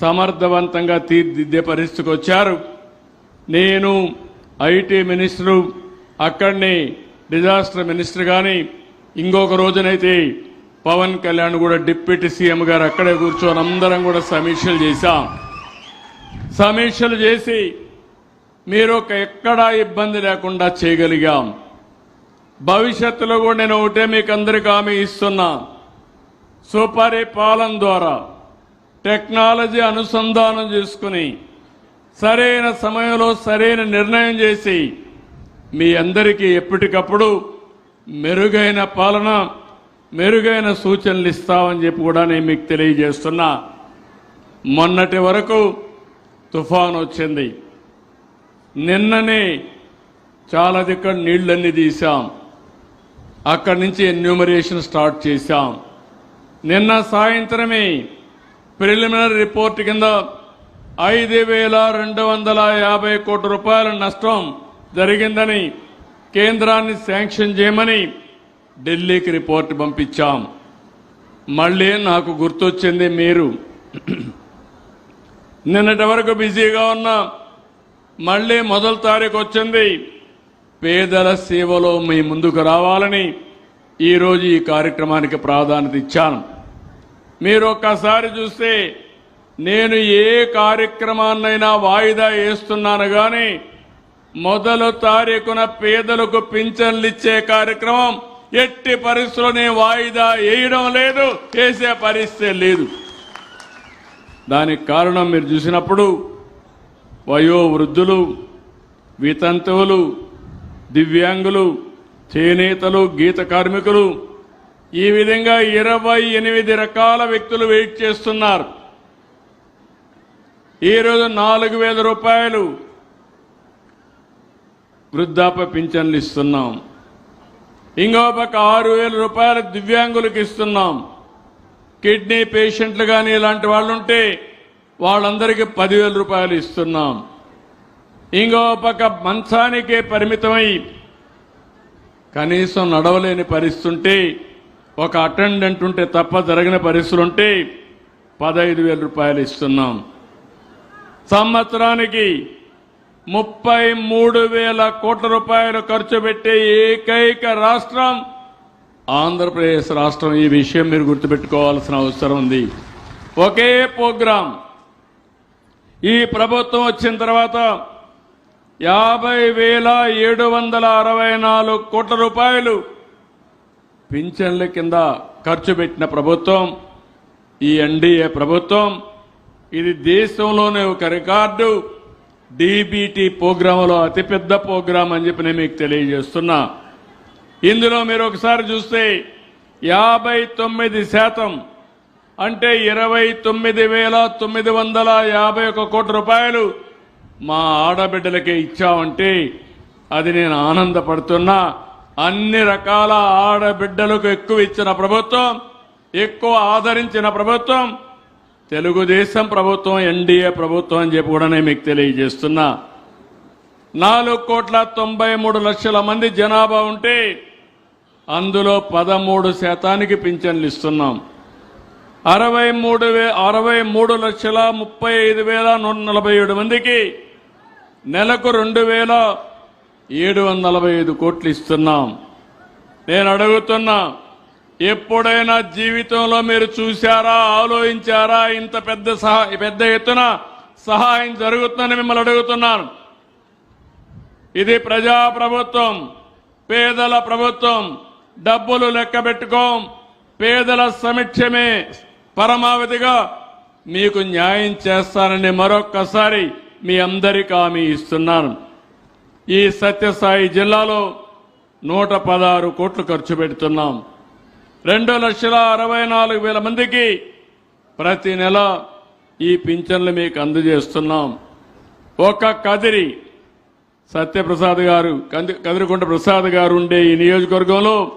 సమర్థవంతంగా తీర్చిదిద్దే పరిస్థితికి వచ్చారు నేను ఐటీ మినిస్టరు అక్కడిని డిజాస్టర్ మినిస్టర్ కానీ ఇంకొక రోజునైతే పవన్ కళ్యాణ్ కూడా డిప్యూటీ సీఎం గారు అక్కడే కూర్చొని అందరం కూడా సమీక్షలు చేశాం. సమీక్షలు చేసి మీరు ఒక ఎక్కడా ఇబ్బంది లేకుండా చేయగలిగాం. భవిష్యత్తులో కూడా నేను ఒకటే మీకు అందరికీ హామీ ఇస్తున్నా. సుపరిపాలన ద్వారా టెక్నాలజీ అనుసంధానం చేసుకుని సరైన సమయంలో సరైన నిర్ణయం చేసి మీ అందరికీ ఎప్పటికప్పుడు మెరుగైన పాలన మెరుగైన సూచనలు ఇస్తామని చెప్పి కూడా నేను మీకు తెలియజేస్తున్నా. మొన్నటి వరకు తుఫాన్ వచ్చింది. నిన్ననే చాలా దిక్కడ నీళ్ళన్నీ తీసాం అక్కడి నుంచి ఎన్యూమరేషన్ స్టార్ట్ చేశాం. నిన్న సాయంత్రమే ప్రిలిమినరీ రిపోర్ట్ కింద ఐదు వేల రెండు వందల యాభై కోట్ల రూపాయల నష్టం జరిగిందని కేంద్రాన్ని శాంక్షన్ చేయమని ఢిల్లీకి రిపోర్ట్ పంపించాం. మళ్ళీ నాకు గుర్తొచ్చింది మీరు. నిన్నటి వరకు బిజీగా ఉన్నా మళ్ళీ మొదటి తారీఖు వచ్చింది. పేదల సేవలో మీ ముందుకు రావాలని ఈరోజు ఈ కార్యక్రమానికి ప్రాధాన్యత ఇచ్చాను. మీరు ఒక్కసారి చూస్తే నేను ఏ కార్యక్రమాన్నైనా వాయిదా వేస్తున్నాను కానీ మొదలు తారీఖున పేదలకు పింఛన్లు ఇచ్చే కార్యక్రమం ఎట్టి పరిస్థితుల్లో వాయిదా వేయడం లేదు వేసే పరిస్థితి లేదు. దానికి కారణం మీరు చూసినప్పుడు వయో వృద్ధులు వితంతువులు దివ్యాంగులు చేనేతలు గీత కార్మికులు ఈ విధంగా ఇరవై ఎనిమిది రకాల వ్యక్తులు వెయిట్ చేస్తున్నారు. ఈరోజు నాలుగు వేల రూపాయలు వృద్ధాప్య పింఛన్లు ఇస్తున్నాం. ఇంకో పక్క ఆరు వేల రూపాయలు దివ్యాంగులకు ఇస్తున్నాం. కిడ్నీ పేషెంట్లు కానీ ఇలాంటి వాళ్ళు ఉంటే వాళ్ళందరికీ పదివేల రూపాయలు ఇస్తున్నాం. ఇంకో పక్క మంచానికే పరిమితమై కనీసం నడవలేని పరిస్థితి ఉంటే ఒక అటెండెంట్ ఉంటే తప్ప జరిగిన పరిస్థితులు ఉంటే పదహైదు వేల రూపాయలు ఇస్తున్నాం. సంవత్సరానికి ముప్పై మూడు వేల కోట్ల రూపాయలు ఖర్చు పెట్టే ఏకైక రాష్ట్రం ఆంధ్రప్రదేశ్ రాష్ట్రం. ఈ విషయం మీరు గుర్తుపెట్టుకోవాల్సిన అవసరం ఉంది. ఒకే ప్రోగ్రాం. ఈ ప్రభుత్వం వచ్చిన తర్వాత యాభై వేల ఏడు వందల అరవై నాలుగు కోట్ల రూపాయలు పింఛన్ల కింద ఖర్చు పెట్టిన ప్రభుత్వం ఈ ఎన్డీఏ ప్రభుత్వం ఇది దేశంలోనే ఒక రికార్డు. డీబీటీ ప్రోగ్రాంలో అతిపెద్ద ప్రోగ్రాం అని చెప్పి నేను మీకు తెలియజేస్తున్నా. ఇందులో మీరు ఒకసారి చూస్తే యాభై తొమ్మిది శాతం అంటే ఇరవై తొమ్మిది వేల తొమ్మిది వందల యాభై ఒక కోటి రూపాయలు మా ఆడబిడ్డలకే ఇచ్చామంటే అది నేను ఆనందపడుతున్నా. అన్ని రకాల ఆడబిడ్డలకు ఎక్కువ ఇచ్చిన ప్రభుత్వం ఎక్కువ ఆదరించిన ప్రభుత్వం తెలుగుదేశం ప్రభుత్వం ఎన్డీఏ ప్రభుత్వం అని చెప్పి కూడా నేను మీకు తెలియజేస్తున్నా. నాలుగు కోట్ల తొంభై మూడు లక్షల మంది జనాభా ఉంటే అందులో పదమూడు శాతానికి పింఛన్లు ఇస్తున్నాం. అరవై మూడు వే అరవై మూడు లక్షల ముప్పై ఐదు వేల నూట నలభై ఏడు మందికి నెలకు రెండు వేల ఏడు వందల నలభై ఐదు కోట్లు ఇస్తున్నాం. నేను అడుగుతున్నా ఎప్పుడైనా జీవితంలో మీరు చూశారా ఆలోచించారా? ఇంత పెద్ద సహా పెద్ద ఎత్తున సహాయం జరుగుతుందని మిమ్మల్ని అడుగుతున్నాను. ఇది ప్రజా ప్రభుత్వం పేదల ప్రభుత్వం డబ్బులు లెక్క పెట్టుకోం. పేదల సమీక్షమే పరమావధిగా మీకు న్యాయం చేస్తానని మరొక్కసారి మీ అందరికీ హామీ ఇస్తున్నాను. ఈ సత్యసాయి జిల్లాలో నూట పదహారు కోట్లు ఖర్చు పెడుతున్నాం. రెండు లక్షల అరవై నాలుగు వేల మందికి ప్రతి నెల ఈ పింఛన్లు మీకు అందజేస్తున్నాం. ఒక కదిరి సత్యప్రసాద్ గారు కంది- ప్రసాద్ గారు ఉండే ఈ నియోజకవర్గంలో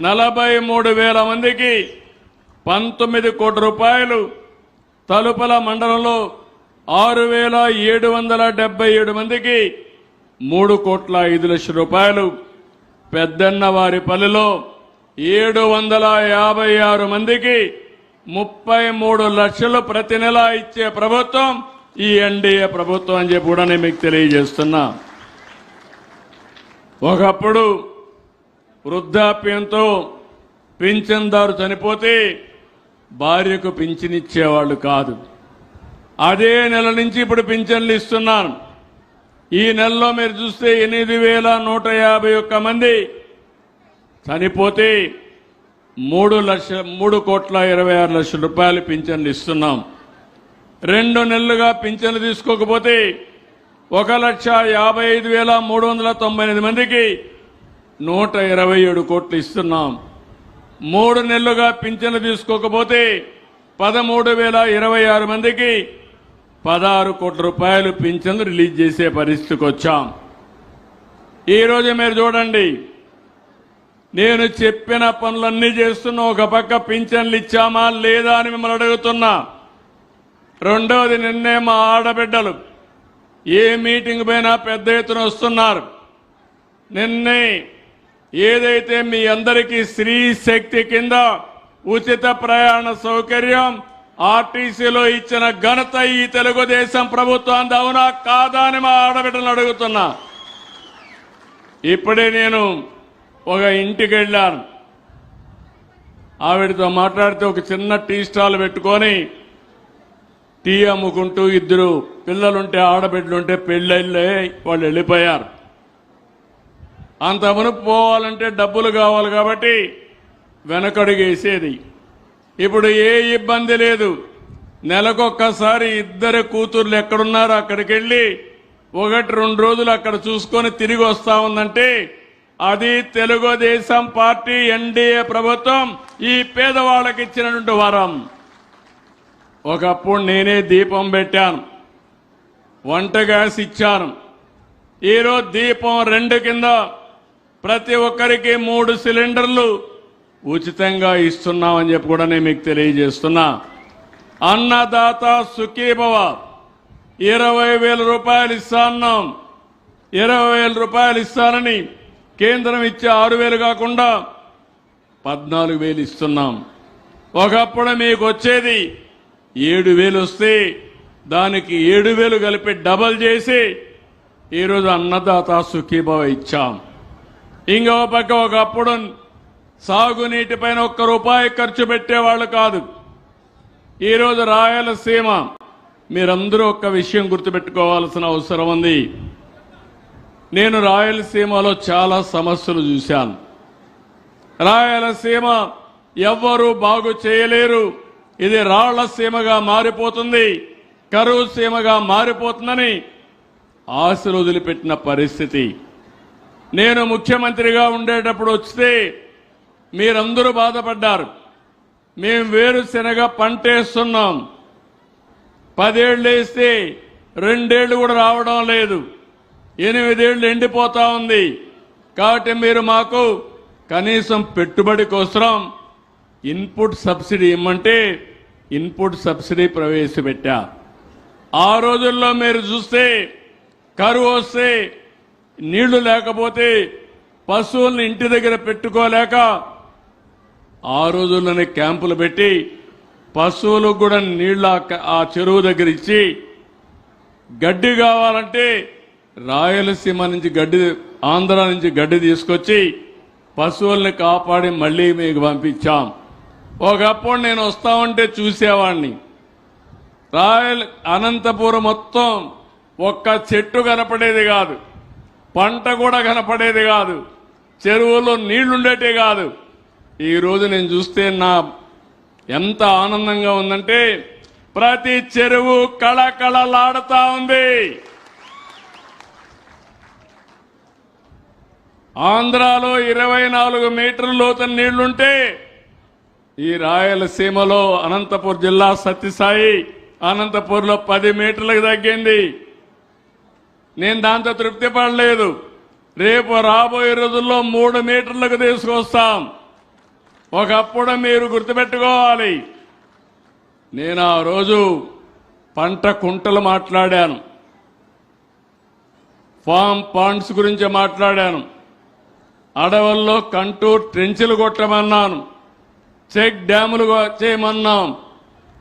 నలభై మూడు వేల మందికి పంతొమ్మిది కోట్ల రూపాయలు తలుపల మండలంలో ఆరు వేల ఏడు వందల డెబ్బై ఏడు మందికి మూడు కోట్ల ఐదు లక్షల రూపాయలు. పెద్దన్న వారి పల్లెలో ఏడు వందల యాభై ఆరు మందికి ముప్పై మూడు లక్షలు ప్రతి నెల ఇచ్చే ప్రభుత్వం ఈ ఎన్డీఏ ప్రభుత్వం అని చెప్పి కూడా నేను మీకు తెలియజేస్తున్నా. ఒకప్పుడు వృద్ధాప్యంతో పింఛన్దారు చనిపోతే భార్యకు పింఛనిచ్చేవాళ్ళు కాదు. అదే నెల నుంచి ఇప్పుడు పింఛన్లు ఇస్తున్నాను. ఈ నెలలో మీరు చూస్తే ఎనిమిది వేల నూట యాభై ఒక్క మంది చనిపోతే మూడు లక్ష మూడు కోట్ల ఇరవై ఆరు లక్షల రూపాయలు పింఛన్లు ఇస్తున్నాం. రెండు నెలలుగా పింఛన్లు తీసుకోకపోతే ఒక లక్ష యాభై ఐదు వేల మూడు వందల తొంభై ఎనిమిది మందికి నూట ఇరవై ఏడు కోట్లు ఇస్తున్నాం. మూడు నెలలుగా పింఛన్లు తీసుకోకపోతే పదమూడు వేల ఇరవై ఆరు మందికి పదహారు కోట్ల రూపాయలు పింఛన్లు రిలీజ్ చేసే పరిస్థితికి వచ్చాం. ఈరోజు మీరు చూడండి నేను చెప్పిన పనులన్నీ చేస్తున్నా ఒక పక్క పింఛన్లు ఇచ్చామా లేదా అని మిమ్మల్ని అడుగుతున్నా. రెండవది నిన్నే మా ఆడబిడ్డలు ఏ మీటింగ్ పోయినా పెద్ద ఎత్తున వస్తున్నారు. నిన్నే ఏదైతే మీ అందరికీ స్త్రీ శక్తి కింద ఉచిత ప్రయాణ సౌకర్యం ఆర్టీసీలో ఇచ్చిన ఘనత ఈ తెలుగుదేశం ప్రభుత్వం అవునా కాదా అని మా ఆడబిడ్డలు అడుగుతున్నా. ఇప్పుడే నేను ఒక ఇంటికి వెళ్ళాను. ఆవిడతో మాట్లాడితే ఒక చిన్న టీ స్టాల్ పెట్టుకొని టీ అమ్ముకుంటూ ఇద్దరు పిల్లలుంటే ఆడబిడ్డలుంటే పెళ్ళిళ్ళే వాళ్ళు వెళ్ళిపోయారు. అంత మునుపు పోవాలంటే డబ్బులు కావాలి కాబట్టి వెనకడుగేసేది. ఇప్పుడు ఏ ఇబ్బంది లేదు. నెలకొక్కసారి ఇద్దరు కూతుర్లు ఎక్కడున్నారో అక్కడికి వెళ్ళి ఒకటి రెండు రోజులు అక్కడ చూసుకొని తిరిగి వస్తా ఉందంటే అది తెలుగుదేశం పార్టీ ఎన్డీఏ ప్రభుత్వం ఈ పేదవాళ్ళకి ఇచ్చినటువంటి వరం. ఒకప్పుడు నేనే దీపం పెట్టాను. వంట గ్యాస్ ఇచ్చాను. ఈరోజు దీపం రెండు కింద ప్రతి ఒక్కరికి మూడు సిలిండర్లు ఉచితంగా ఇస్తున్నామని చెప్పి కూడా నేను మీకు తెలియజేస్తున్నా. అన్నదాత సుఖీభవ ఇరవై వేల రూపాయలు ఇస్తాన్నాం. ఇరవై వేల రూపాయలు ఇస్తానని కేంద్రం ఇచ్చే ఆరు వేలు కాకుండా పద్నాలుగు వేలు ఇస్తున్నాం. ఒకప్పుడు మీకు వచ్చేది ఏడు వేలు వస్తే దానికి ఏడు వేలు కలిపి డబల్ చేసి ఈరోజు అన్నదాత సుఖీభవ ఇచ్చాం. ఇంకో పక్క ఒకప్పుడు సాగునీటి పైన ఒక్క రూపాయి ఖర్చు పెట్టేవాళ్ళు కాదు. ఈరోజు రాయలసీమ మీరందరూ ఒక్క విషయం గుర్తుపెట్టుకోవాల్సిన అవసరం ఉంది. నేను రాయలసీమలో చాలా సమస్యలు చూశాను. రాయలసీమ ఎవ్వరూ బాగు చేయలేరు. ఇది రాళ్ళసీమగా మారిపోతుంది. కరువు సీమగా మారిపోతుందని ఆశలు వదిలిపెట్టిన పరిస్థితి. నేను ముఖ్యమంత్రిగా ఉండేటప్పుడు వస్తే మీరందరూ బాధపడ్డారు. మేము వేరుశెనగ పంటేస్తున్నాం. పదేళ్ళు వేస్తే రెండేళ్ళు కూడా రావడం లేదు. ఎనిమిదేళ్ళు ఎండిపోతా ఉంది. కాబట్టి మీరు మాకు కనీసం పెట్టుబడి కోసం ఇన్పుట్ సబ్సిడీ ఇమ్మంటే ఇన్పుట్ సబ్సిడీ ప్రవేశపెట్టా. ఆ రోజుల్లో మీరు చూస్తే కరువు వస్తే నీళ్ళు లేకపోతే పశువుల్ని ఇంటి దగ్గర పెట్టుకోలేక ఆ రోజుల్లోనే క్యాంపులు పెట్టి పశువులకు కూడా నీళ్ళు ఆ ఆ చెరువు దగ్గర ఇచ్చి గడ్డి కావాలంటే రాయలసీమ నుంచి గడ్డి ఆంధ్ర నుంచి గడ్డి తీసుకొచ్చి పశువుల్ని కాపాడి మళ్ళీ మీకు పంపించాం. ఒకప్పుడు నేను వస్తా ఉంటే చూసేవాడిని రాయల్ అనంతపురం మొత్తం ఒక్క చెట్టు కనపడేది కాదు. పంట కూడా కనపడేది కాదు. చెరువులో నీళ్ళుండేటే కాదు. ఈ రోజు నేను చూస్తే నా ఎంత ఆనందంగా ఉందంటే ప్రతి చెరువు కళకళలాడుతా ఉంది. ఆంధ్రాలో ఇరవై నాలుగు మీటర్ల లోతు నీళ్ళుంటే ఈ రాయలసీమలో అనంతపూర్ జిల్లా సత్యసాయి అనంతపూర్లో పది మీటర్లకు తగ్గింది. నేను దాంతో తృప్తి పడలేదు. రేపు రాబోయే రోజుల్లో మూడు మీటర్లకు తీసుకొస్తాం. ఒకప్పుడు మీరు గుర్తుపెట్టుకోవాలి. నేను ఆ రోజు పంట కుంటలు మాట్లాడాను. ఫామ్ పాండ్స్ గురించి మాట్లాడాను. అడవుల్లో కంటూ ట్రెంచులు కొట్టమన్నాను. చెక్ డ్యాములు చేయమన్నాం.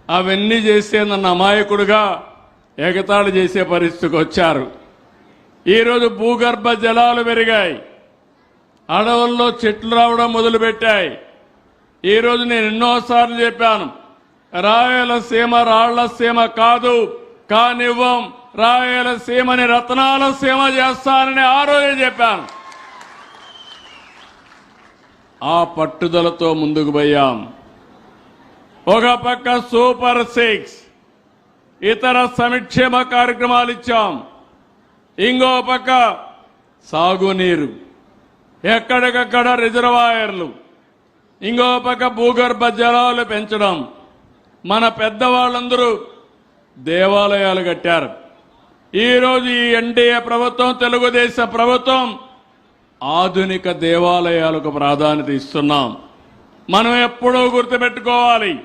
అవన్నీ చేసే నన్ను అమాయకుడుగా ఎగతాళి చేసే పరిస్థితికి వచ్చారు. ఈరోజు భూగర్భ జలాలు పెరిగాయి. అడవుల్లో చెట్లు రావడం మొదలుపెట్టాయి. ఈరోజు నేను ఎన్నోసార్లు చెప్పాను రాయలసీమ రాళ్ళసీమ కాదు కానివ్వం రాయలసీమని రత్నాల సీమ చేస్తానని ఆ రోజే చెప్పాను. ఆ పట్టుదలతో ముందుకు పోయాం. ఒక పక్క సూపర్ సిక్స్ ఇతర సంక్షేమ కార్యక్రమాలు ఇచ్చాం. ఇంకో పక్క సాగునీరు ఎక్కడికక్కడ రిజర్వాయర్లు ఇంకో పక్క భూగర్భ జలాలు పెంచడం. మన పెద్దవాళ్ళందరూ దేవాలయాలు కట్టారు. ఈరోజు ఈ ఎన్డీఏ ప్రభుత్వం తెలుగుదేశ ప్రభుత్వం ఆధునిక దేవాలయాలకు ప్రాధాన్యత ఇస్తున్నాం. మనం ఎప్పుడూ గుర్తుపెట్టుకోవాలి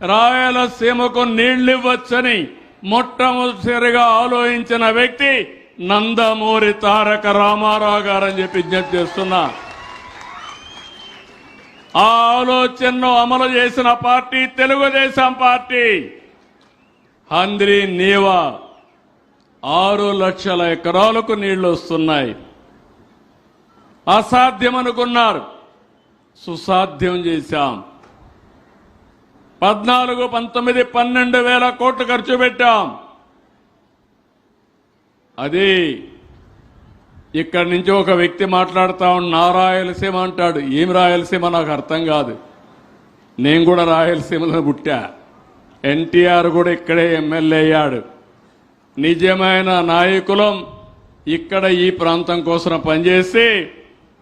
రాయలసీమకు నీళ్ళివ్వచ్చని మొట్టమొదటిసారిగా ఆలోచించిన వ్యక్తి నందమూరి తారక రామారావు గారని చెప్పి విజ్ఞప్తి చేస్తున్నా. ఆ ఆలోచనను అమలు చేసిన పార్టీ తెలుగుదేశం పార్టీ. హంద్రి నీవా ఆరు లక్షల ఎకరాలకు నీళ్ళు వస్తున్నాయి. అసాధ్యం అనుకున్నారు సుసాధ్యం చేశాం. పద్నాలుగు పంతొమ్మిది పన్నెండు వేల కోట్లు ఖర్చు పెట్టాం. అది ఇక్కడి నుంచి ఒక వ్యక్తి మాట్లాడుతా ఉన్న నా రాయలసీమ అంటాడు. ఏం రాయలసీమ నాకు అర్థం కాదు. నేను కూడా రాయలసీమలో పుట్టా. ఎన్టీఆర్ కూడా ఇక్కడే ఎమ్మెల్యే అయ్యాడు. నిజమైన నాయకులం ఇక్కడ ఈ ప్రాంతం కోసం పనిచేసి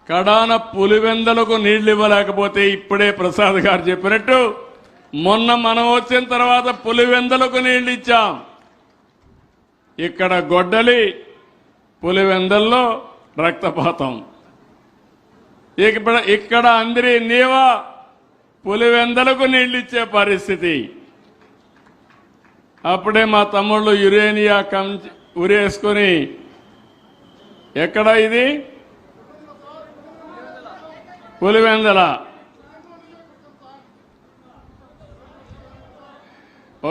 కడాన పులివెందలకు నీళ్ళు ఇవ్వలేకపోతే ఇప్పుడే ప్రసాద్ గారు చెప్పినట్టు మొన్న మనం వచ్చిన తర్వాత పులివెందలకు నీళ్ళు ఇచ్చాం. ఇక్కడ గొడ్డలి పులివెందల్లో రక్తపాతం. ఇక్కడ ఇక్కడ అందరి నీవా పులివెందలకు నీళ్ళిచ్చే ఇచ్చే పరిస్థితి. అప్పుడే మా తమ్ముళ్ళు యురేనియా కం ఉరేసుకొని ఎక్కడ ఇది? పులివెందల.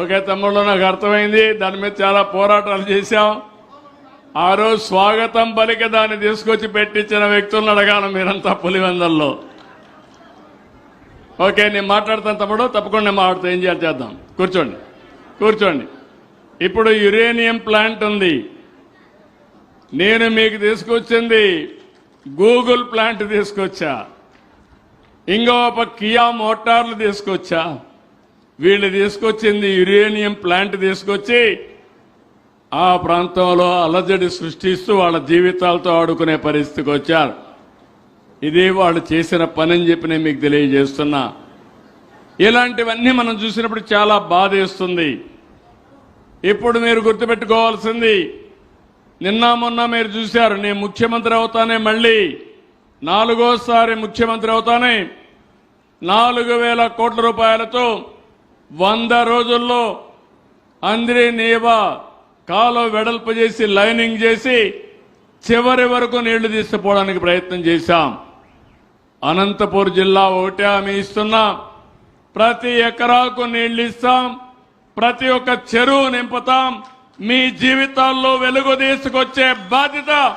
ఓకే తమ్ముళ్ళు నాకు అర్థమైంది. దాని మీద చాలా పోరాటాలు చేశాం. ఆ రోజు స్వాగతం పలిక దాన్ని తీసుకొచ్చి పెట్టించిన వ్యక్తులను అడగాను మీరంతా పులివెందల్లో. ఓకే నేను మాట్లాడతాను తప్పుడు తప్పకుండా నేను మాట్లాడుతా ఏం చేయాలి చేద్దాం. కూర్చోండి కూర్చోండి. ఇప్పుడు యురేనియం ప్లాంట్ ఉంది. నేను మీకు తీసుకొచ్చింది గూగుల్ ప్లాంట్ తీసుకొచ్చా. ఇంకో ఒక కియా మోటార్లు తీసుకొచ్చా. వీళ్ళు తీసుకొచ్చింది యురేనియం ప్లాంట్ తీసుకొచ్చి ఆ ప్రాంతంలో అలజడి సృష్టిస్తూ వాళ్ళ జీవితాలతో ఆడుకునే పరిస్థితికి వచ్చారు. ఇది వాళ్ళు చేసిన పని అని చెప్పి నేను మీకు తెలియజేస్తున్నా. ఇలాంటివన్నీ మనం చూసినప్పుడు చాలా బాధేస్తుంది ఇప్పుడు మీరు గుర్తుపెట్టుకోవాల్సింది నిన్న మొన్న మీరు చూశారు నేను ముఖ్యమంత్రి అవుతానే మళ్ళీ నాలుగోసారి ముఖ్యమంత్రి అవుతానే నాలుగు వేల కోట్ల రూపాయలతో వంద రోజుల్లో అంద్రి నీవా కాలో వెడల్పు చేసి లైనింగ్ చేసి చివరి వరకు నీళ్ళు తీసుకుపోవడానికి ప్రయత్నం చేశాం. అనంతపూర్ జిల్లా ఒకటే హామీ ఇస్తున్నాం. ప్రతి ఎకరాకు నీళ్ళు ఇస్తాం. ప్రతి ఒక్క చెరువు నింపుతాం. మీ జీవితాల్లో వెలుగు తీసుకొచ్చే బాధ్యత